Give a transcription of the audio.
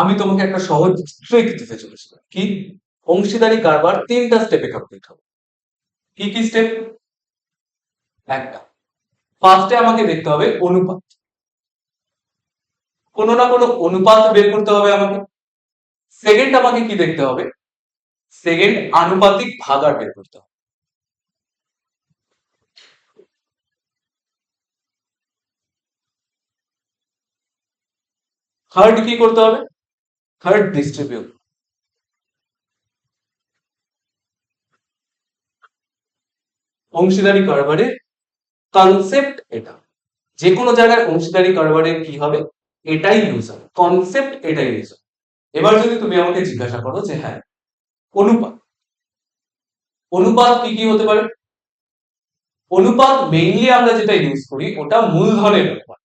আমি তোমাকে একটা সহজ ট্রিক দিতে চলেছিলাম। কি? অংশীদারি কারবার তিনটা স্টেপে কমপ্লিট হবে। কি কি স্টেপ একটা। ফার্স্টে আমাকে দেখতে হবে অনুপাত। কোনো না কোনো অনুপাত বের করতে হবে আমাকে। সেকেন্ড আমাকে কি দেখতে হবে? সেকেন্ড আনুপাতিক ভাগার বের করতে হবে। থার্ড কি করতে হবে? থার্ড ডিস্ট্রিবিউট অংশীদারি কারবারের কনসেপ্ট এটা। যে কোনো জায়গায় অংশীদারি কারবারের কি হবে? এটাই ইউজ হবে কনসেপ্ট এটাই ইউজ হবে এবার যদি তুমি আমাকে জিজ্ঞাসা করো যে হ্যাঁ অনুপাত। অনুপাত কি কি হতে পারে? অনুপাত মেইনলি আমরা যেটা ইউজ করি, ওটা মূলধনের অনুপাত